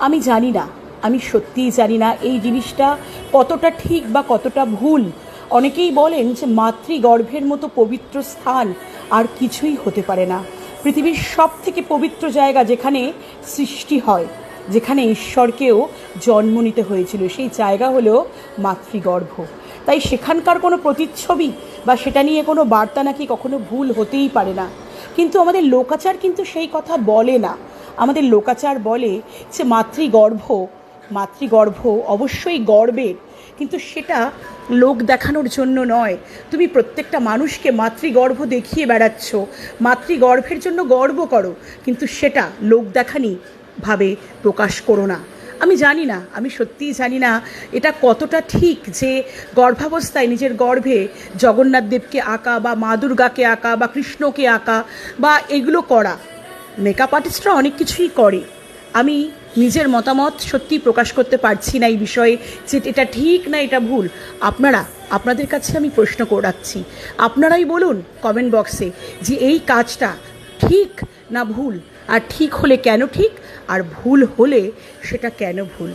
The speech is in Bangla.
আমি জানি না, আমি সত্যিই জানি না এই জিনিসটা কতটা ঠিক বা কতটা ভুল। অনেকেই বলেন যে মাতৃগর্ভের মতো পবিত্র স্থান আর কিছুই হতে পারে না। পৃথিবীর সব থেকে পবিত্র জায়গা যেখানে সৃষ্টি হয়, যেখানে ঈশ্বরকেও জন্ম নিতে হয়েছিল, সেই জায়গা হলো মাতৃগর্ভ। তাই সেখানকার কোনো প্রতিচ্ছবি বা সেটা নিয়ে কোনো বার্তা নাকি কখনো ভুল হতেই পারে না। কিন্তু আমাদের লোকাচার কিন্তু সেই কথা বলে না। আমাদের লোকাচার বলে যে মাতৃগর্ভ মাতৃগর্ভ অবশ্যই গর্বের, কিন্তু সেটা লোক দেখানোর জন্য নয়। তুমি প্রত্যেকটা মানুষকে মাতৃগর্ভ দেখিয়ে বেড়াচ্ছ। মাতৃগর্ভের জন্য গর্ব করো, কিন্তু সেটা লোক দেখানি ভাবে প্রকাশ করো না। আমি জানি না, আমি সত্যিই জানি না এটা কতটা ঠিক যে গর্ভাবস্থায় নিজের গর্ভে জগন্নাথ দেবকে আঁকা বা মা দুর্গাকে আঁকা বা কৃষ্ণকে আঁকা বা এগুলো করা। মেকআপ আর্টিস্টরা অনেক কিছুই করে। আমি নিজের মতামত সত্যি প্রকাশ করতে পারছি না এই বিষয়ে যে এটা ঠিক না এটা ভুল। আপনারা, আপনাদের কাছে আমি প্রশ্ন রাখছি। আপনারাই বলুন কমেন্ট বক্সে যে এই কাজটা ঠিক না ভুল? আর ঠিক হলে কেন ঠিক? আর ভুল হলে সেটা কেন ভুল?